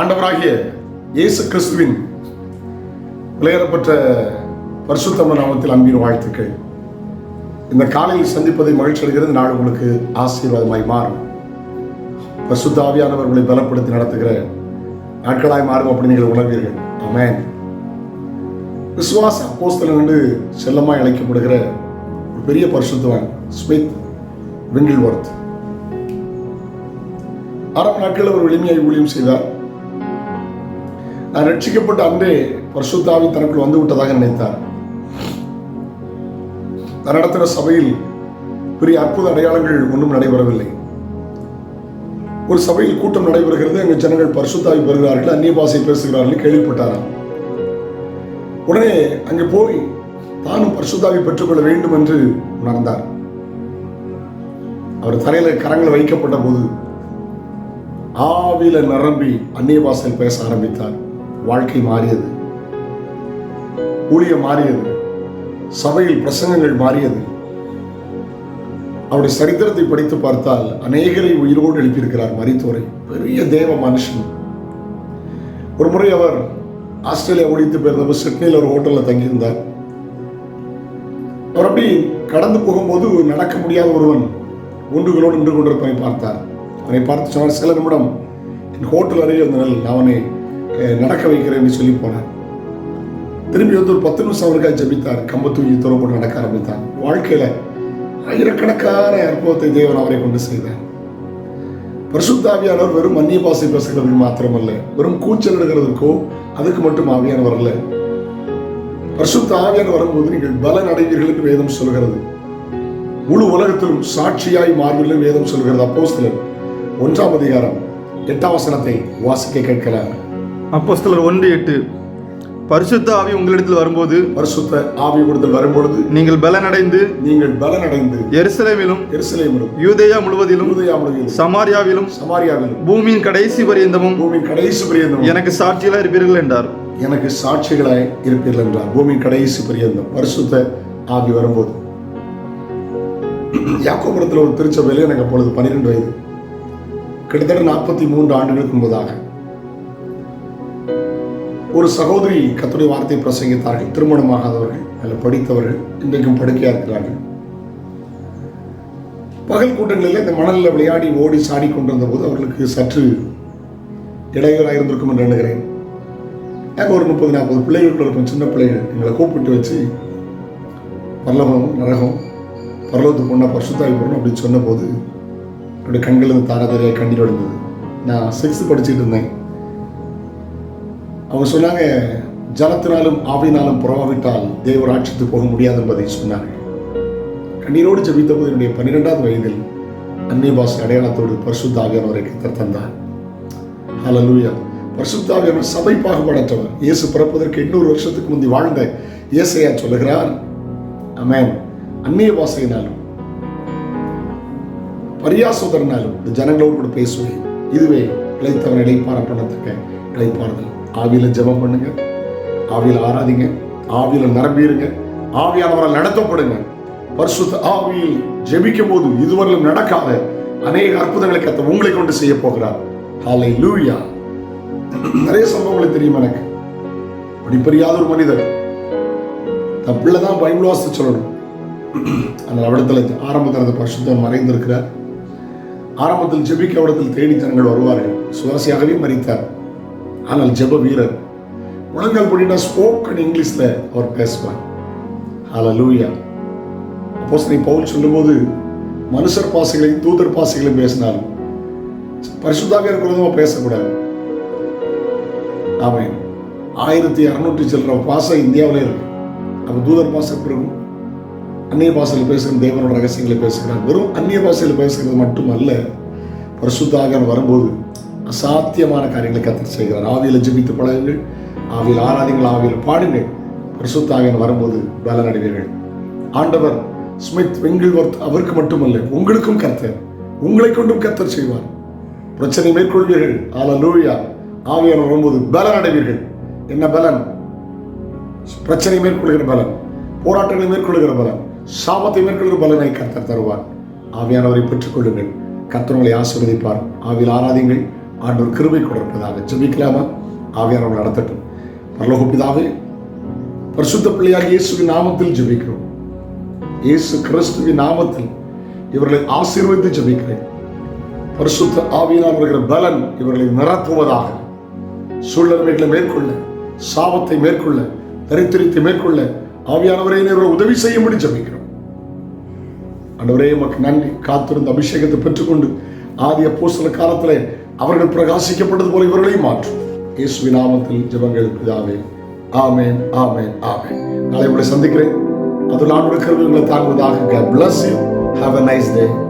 ஆண்டவராகிய இயேசு கிறிஸ்துவின் விளையாடப்பட்ட பரிசுத்தம நாமத்தில் அன்பின் வாழ்த்துக்கள். இந்த காலையில் சந்திப்பதை மகிழ்ச்சி அடைகிறது. நாள் உங்களுக்கு ஆசீர்வாதமாய் மாறும். பரிசுத்தாவியானவர்களை உங்களை பலப்படுத்தி நடத்துகிற நாட்களாய் மாறும் அப்படி நீங்கள் உணர்வீர்கள். ஆமென். விசுவாச அப்போஸ்தலன் என்று செல்லமாய் அழைக்கப்படுகிற ஒரு பெரிய பரிசுத்தவன் ஸ்மித் விங்கிள்வர்த் ஆரம்ப நாட்களில் அவர் எளிமையாக ஊழியம் செய்தார். நான் ரட்சிக்கப்பட்ட அன்றே பரிசுத்தாவி தனக்குள் வந்து விட்டதாக நினைத்தார். நான் நடத்துகிற சபையில் பெரிய அற்புத அடையாளங்கள் ஒன்றும் நடைபெறவில்லை. ஒரு சபையில் கூட்டம் நடைபெறுகிறது அங்கு ஜனங்கள் பரிசுத்தாவி பெறுகிறார்கள் அந்நிய பாசை பேசுகிறார்கள் கேள்விப்பட்டாராம். உடனே அங்கே போய் தானும் பரிசுத்தாவி பெற்றுக்கொள்ள வேண்டும் என்று உணர்ந்தார். அவர் தரையில கரங்கள் வைக்கப்பட்ட போது ஆவில நிரம்பி அந்நிய பேச ஆரம்பித்தார். வாழ்க்கை மாறியது. ஊழியம் மாறியது. சபையில் பிரசங்கங்கள் மாறியது. அவருடைய சரித்திரத்தை படித்து பார்த்தால் அநேகரை உயிரோடு எழுப்பியிருக்கிறார் மரித்தோரை. பெரிய தேவ மனுஷன். ஒரு முறை அவர் ஆஸ்திரேலியா ஒழித்து போயிருந்தப்போ சிட்னியில் ஒரு ஹோட்டலில் தங்கியிருந்தார். அவர் அப்படி கடந்து போகும்போது நடக்க முடியாத ஒருவன் ஒன்றுகளோடு நின்று கொண்டிருப்பதை பார்த்தார். அவனை பார்த்து சொன்னார் சில நிமிடம் என் ஹோட்டல் அருகே இருந்தனால் அவனை நடக்க வைக்கிறேன் சொல்லி போனார். திரும்பி வந்து ஒரு பத்து நிமிஷம் அவருக்காக ஜபித்தார். கம்ப தூங்கி துறை போட்டு நடக்க ஆரம்பித்தார். வாழ்க்கையில ஆயிரக்கணக்கான அற்புதத்தை தேவன் அவரை கொண்டு செய்தார். பரிசுத்தாவியானவர் வெறும் அந்நிய பாசை பேசுகிறதுக்கு மாத்திரமல்ல வெறும் கூச்சல் எடுக்கிறதுக்கோ அதுக்கு மட்டும் ஆவியானவர் அல்ல. பரிசுத்த ஆவியானவர் வரும்போது நீங்கள் பலன் அடைவீர்கள் என்று வேதம் சொல்கிறது. முழு உலகத்திலும் சாட்சியாய் மாறுவீர்கள் வேதம் சொல்கிறது. அப்போஸ்தலர் ஒன்றாம் அதிகாரம் எட்டாம் வசனத்தை வாசிக்க கேட்கலாம். அப்போஸ்தலர் ஒன்று எட்டு பரிசுத்த ஆவி உங்களிடத்தில் வரும்போது பரிசுத்த ஆவி விடுதல் வரும்பொழுது நீங்கள் பலனடைந்து நீங்கள் பலனடைந்து எருசலேமிலும் எருசலேமிலும் யூதேயா முழுவதிலும் யூதேயாவிலும் சமாரியாவிலும் சமாரியாவிலும் பூமியின் கடைசி பரியந்தமும் பூமியின் கடைசி பரியந்தம் எனக்கு சாட்சியெல்லாம் இருப்பீர்கள் என்றார். எனக்கு சாட்சிகளாய் இருப்பீர்கள் என்றார். பூமியின் கடைசி பரியந்தம் பரிசுத்த ஆவி வரும்போது. யாக்கோபுரத்தில் ஒரு திருச்சபையில் எனக்கு அப்பொழுது பன்னிரெண்டு வயது. கிட்டத்தட்ட நாற்பத்தி மூன்று ஆண்டுகளுக்கு முன்பதாக. ஒரு சகோதரி கத்துடைய வார்த்தை பிரசங்கித்தார்கள். திருமணமாகாதவர்கள் அதில் படித்தவர்கள் இன்றைக்கும் படுக்கையாக இருக்கிறார்கள் பகல் கூட்டங்களில் இந்த மணலில் விளையாடி ஓடி சாடி கொண்டிருந்த போது அவர்களுக்கு சற்று இடையூறாக இருந்திருக்கும் என்று எண்ணுகிறேன். நாங்கள் ஒரு முப்பது நாற்பது பிள்ளைகளுக்குள்ள இருக்கும் சின்ன பிள்ளைகள் எங்களை கூப்பிட்டு வச்சு பரலோகம் நரகம் பரலோத்து பொண்ணா பரிசுத்தாவி போடணும் அப்படின்னு சொன்னபோது என்னுடைய கண்கள் தாராதாரியாக கண்ணீர் வடிந்தது நான் சிக்ஸ்த்து படிச்சுட்டு இருந்தேன். அவங்க சொன்னாங்க ஜலத்தினாலும் ஆவினாலும் புறவாவிட்டால் தேவர் ஆட்சித்து போக முடியாது என்பதை சொன்னார்கள். கண்ணீரோடு ஜபித்தபோது என்னுடைய பன்னிரெண்டாவது வயதில் அந்நிய அடையாளத்தோடு பரிசுத்த ஆவியானவரை கத்தர் தந்தார். ஹலலூயா பரிசுத்த சபை பாகுபாடற்றவர் இயேசு பிறப்பதற்கு எண்ணூறு வருஷத்துக்கு முந்தி வாழ்ந்த இயேசையா சொல்லுகிறார். அமேன் அந்நிய பாஷையினாலும் பரியாசோதரனாலும் இந்த ஜனங்களோடு கூட பேசுவேன். இதுவே இழைத்தவன் இழைப்பார பண்ணத்தக்க இழைப்பார்கள் ஆவியில ஜெபம் பண்ணுங்க. ஆவியில ஆராதிங்க. ஆவியில நிரம்பிடுங்க ஆவியானவரால் நடத்தப்படுங்க. பரிசுத்த ஆவியில் ஜெபிக்கும் போது இதுவரையிலும் நடக்காத அநேக அற்புதங்களை கத்த உங்களை கொண்டு செய்ய போகிறார். ஹாலை லூயா நிறைய சம்பவங்களை தெரியும் எனக்கு? படிப்பறியாத ஒரு மனிதர். தன் பிள்ளை தான் பைபிள் வாசித்து சொல்லணும். ஆனால் அவடத்தில் ஆரம்பத்தில் அந்த பரிசுத்தம் மறைந்திருக்கிறார். ஆரம்பத்தில் ஜெபிக்க அவடத்தில் தேடி ஜனங்கள் வருவார்கள். சுவாசியாகவே மறித்தார் ஆனால் ஜெப வீரர். முழங்கால் பண்ணிட்டா ஸ்போக்கன் இங்கிலீஷ்ல அவர் பேசுவார். ஹalleluya நீ பவுல் சொல்லும்போது மனுஷர் பாசைகளையும் தூதர் பாசைகளையும் பேசினாலும் பரிசுத்தாக இருக்கிறதுமா பேசக்கூடாது. அவன் ஆயிரத்தி அறுநூற்றி சில்லற பாசை இந்தியாவிலே இருக்கு. அப்போ தூதர் பாசம் இருக்கும்? அந்நிய பாசையில் பேசுகிற தேவனோட ரகசியங்களை பேசுகிறார். வெறும் அந்நிய பாசையில் பேசுகிறது மட்டுமல்ல பரிசுத்தாக வரும்போது அசாத்தியமான காரியங்களை கத்தர் செய்கிறார். ஆவியில் ஜெபித்து பழகுங்கள் ஆவியில் ஆராதிங்கள் ஆவியில் பாடுங்கள். பரிசுத்தாக வரும்போது பலன் அடைவீர்கள் ஆண்டவர் ஸ்மித் வெங்கில்வர்த் அவருக்கு மட்டுமல்ல உங்களுக்கும் கர்த்தர் உங்களை கொண்டும் கர்த்தர் செய்வார். பிரச்சனை மேற்கொள்வீர்கள். ஆல லூயா ஆவியான வரும்போது பலன் அடைவீர்கள் என்ன பலன்? பிரச்சனை மேற்கொள்கிற பலன் போராட்டங்களை மேற்கொள்கிற பலன் சாபத்தை மேற்கொள்கிற பலனை கர்த்தர் தருவார். ஆவியானவரை பெற்றுக்கொள்ளுங்கள். கர்த்தர் உங்களை ஆசீர்வதிப்பார். ஆவியில் ஆராதிங்கள். ஆண்டவர் கிருபை கொடுப்பதாக ஜெபிக்கலாமா? அவர்கள் நடத்தட்டும். பரலோக பிதாவே பரிசுத்த பிள்ளையாக இயேசுவின் நாமத்தில் ஜெபிக்கிறோம். இயேசு கிறிஸ்துவின் நாமத்தில் இவர்களை ஆசீர்வதித்து ஜெபிக்கிறேன். பரிசுத்த ஆவியினால் வருகிற பலன் இவர்களை நிரப்புவதாக. சூழ்நிலைகளை மேற்கொள்ள சாபத்தை மேற்கொள்ள தரித்திரத்தை மேற்கொள்ள ஆவியானவரை இவர்கள் உதவி செய்யும்படி ஜபிக்கிறோம். ஆண்டவரே உமக்கு நன்றி. காத்திருந்த அபிஷேகத்தை பெற்றுக்கொண்டு ஆதிய பூசல காலத்திலே அவர்கள் பிரகாசிக்கப்பட்டது போல இவர்களையும் மாற்றும். இயேசு நாமத்தில் ஜபங்கள் பிதாவே. ஆமேன் ஆமேன் ஆமேன். நாளை உங்களை சந்திக்கிறேன். அது நான் இருக்கிறவங்களை தாங்குவதாக. Bless you. Have a nice day.